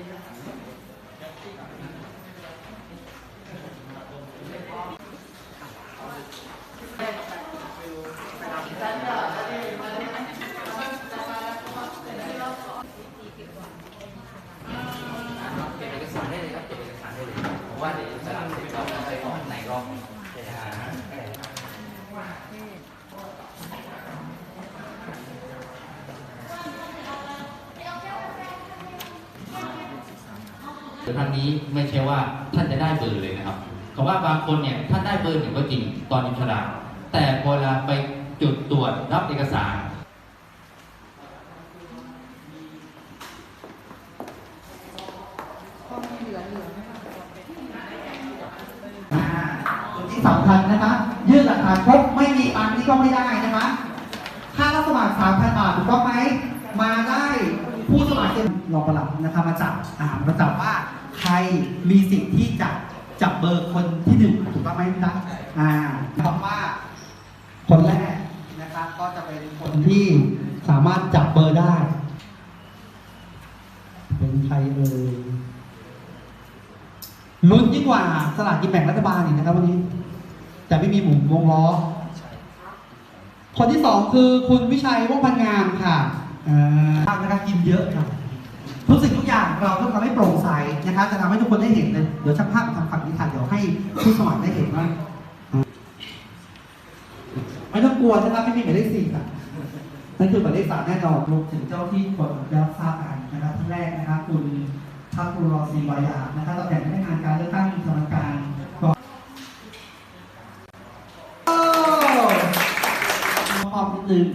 เก็บเอกสารได้เลยครับเก็บเอกสารได้เลยผมว่าเดี๋ยวสลับเสร็จเราจะไปออกในรอบนี้ใช่ไหมครับ แต่ท่านนี้ไม่ใช่ว่าท่านจะได้เบอร์เลยนะครับเพราะว่าบางคนเนี่ยท่านได้เบอร์หนึ่งก็จริงตอนอินทราแต่พอเวลาไปจุดตรวจรับเอกสารอ่าจุดที่สำคัญนะคะยื่นหลักฐานครบไม่มีอันนี้ก็ไม่ได้นะคะค่ารับสมัคร3,000บาทถูกต้องไหมมาได้ผู้สมัครจะรองประหลัดนะคะมาจับอ่ามาจับว่า ใครมีสิทธิ์ที่จะจับเบอร์คนที่หนึ่งถูกต้องไหมพี่ตั๊กอ่าบอกว่าคนแรกนะครับก็จะเป็นคนที่สามารถจับเบอร์ได้ เป็นใครเอ่ยลุ้นยิ่งกว่าสลากกินแบ่งรัฐบาลอีกนะครับวันนี้ แต่ไม่มีหมุนวงล้อ คนที่สองคือคุณวิชัยว่องพันงามค่ะอ่อนะครับกินเยอะค่ะทุกสิ่งทุกอย่างเราต้องทำให้โปร่งใส นะครับจะทำให้ทุกคนได้เห็นเลยเดี๋ยวช่างภาพทำฝั่งนี้ค่ะเดี๋ยวให้ผู้สมัครได้เห็นว่าไม่ต้องกลัวนะครับไม่มีหมายเลขสี่ค่ะนั่นคือหมายเลขสามแน่นอนรวมถึงเจ้าที่กดรับทราบกันนะครับท่านแรกนะครับ คุณทัพบุรอศรีวายานะครับตำแหน่งพนักงานการเลือกตั้งกรรมการกพร้อมนิดนึง